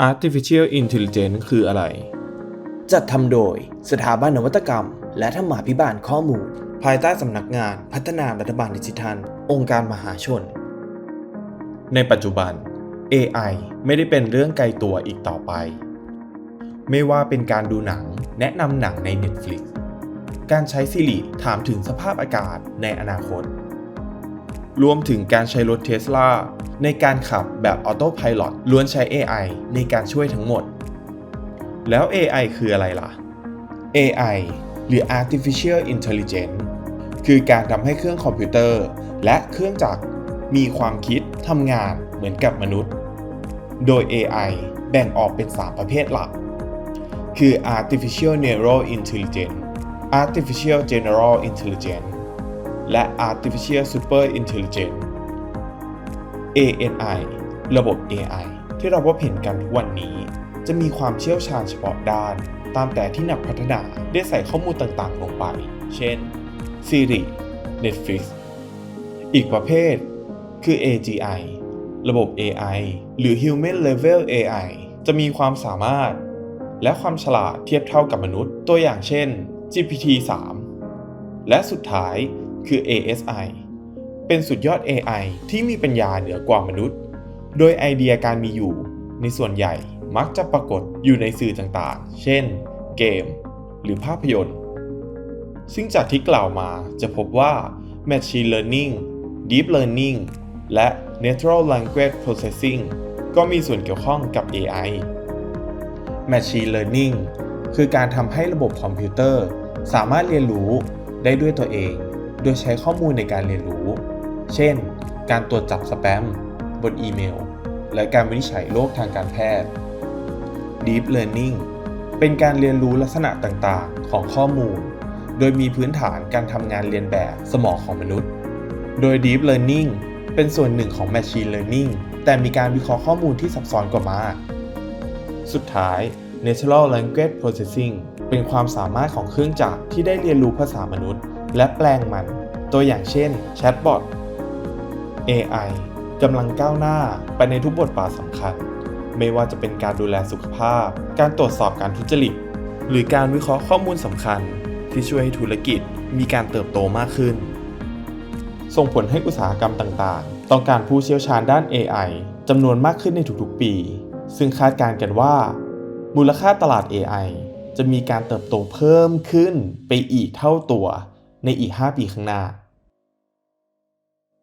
Artificial Intelligence คืออะไร จัดทำโดยสถาบันนวัตกรรม และธรรมาภิบาลข้อมูล ภายใต้สำนักงานพัฒนารัฐบาลดิจิทัล องค์การมหาชน ในปัจจุบัน AI ไม่ได้เป็นเรื่องไกลตัวอีกต่อไป ไม่ว่าเป็นการดูหนัง แนะนำหนังใน Netflix การใช้ Siri ถามถึงสภาพอากาศในอนาคต รวมถึงการใช้รถเทสลา ในการขับแบบออโต้พาย t ล้วนใช้ AI ในการช่วยทั้งหมด แล้ว AI คืออะไรล่ะ AI หรือ Artificial Intelligence คือการทำให้เครื่องคอมพิวเตอร์ และเครื่องจักรมีความคิดทำงานเหมือนกับมนุษย์ โดย AI แบ่งออกเป็น 3 ประเภทหลัก คือ Artificial Neural Intelligence Artificial General Intelligence และ Artificial Super Intelligence ANI ระบบ AI ที่เราพบเห็นกันทุกวันนี้ จะมีความเชี่ยวชาญเฉพาะด้าน ตามแต่ที่นักพัฒนาได้ใส่ข้อมูลต่างๆ ลงไป เช่น Siri Netflix อีกประเภท คือ AGI ระบบ AI หรือ Human Level AI จะมีความสามารถ และความฉลาดเทียบเท่ากับมนุษย์ ตัวอย่างเช่น GPT-3 และสุดท้ายคือ ASI เป็นสุดยอด AI ที่มีปัญญาเหนือกว่ามนุษย์ โดยไอเดียการมีอยู่ ในส่วนใหญ่มักจะปรากฏอยู่ในสื่อต่างๆ เช่น เกม หรือภาพยนตร์ ซึ่งจากที่กล่าวมาจะพบว่า Machine Learning Deep Learning และ Natural Language Processing ก็มีส่วนเกี่ยวข้องกับ AI Machine Learning คือการทำให้ระบบคอมพิวเตอร์ สามารถเรียนรู้ได้ด้วยตัวเอง โดยใช้ข้อมูลในการเรียนรู้ เช่น การตรวจจับสแปมบนอีเมล และการวินิจฉัยโรคทางการแพทย์ Deep Learning เป็นการเรียนรู้ลักษณะต่างๆ ของข้อมูล โดยมีพื้นฐานการทำงานเรียนแบบสมองของมนุษย์ โดย Deep Learning เป็นส่วนหนึ่งของ Machine Learning แต่มีการวิเคราะห์ข้อมูลที่ซับซ้อนกว่ามาก สุดท้าย Natural Language Processing เป็นความสามารถของเครื่องจักรที่ได้เรียนรู้ภาษามนุษย์ และแปลงมัน ตัวอย่างเช่น Chatbot AI กำลังก้าวหน้าไปในทุกบทบาทสำคัญ ไม่ว่าจะเป็นการดูแลสุขภาพ การตรวจสอบการทุจริต หรือการวิเคราะห์ข้อมูลสำคัญ ที่ช่วยให้ธุรกิจมีการเติบโตมากขึ้น ส่งผลให้อุตสาหกรรมต่างๆ ต้องการผู้เชี่ยวชาญด้าน AI จำนวนมากขึ้นในทุกๆปี ซึ่งคาดการณ์กันว่า มูลค่าตลาด AI จะมีการเติบโตเพิ่มขึ้นไปอีกเท่าตัวในอีก 5 ปีข้างหน้า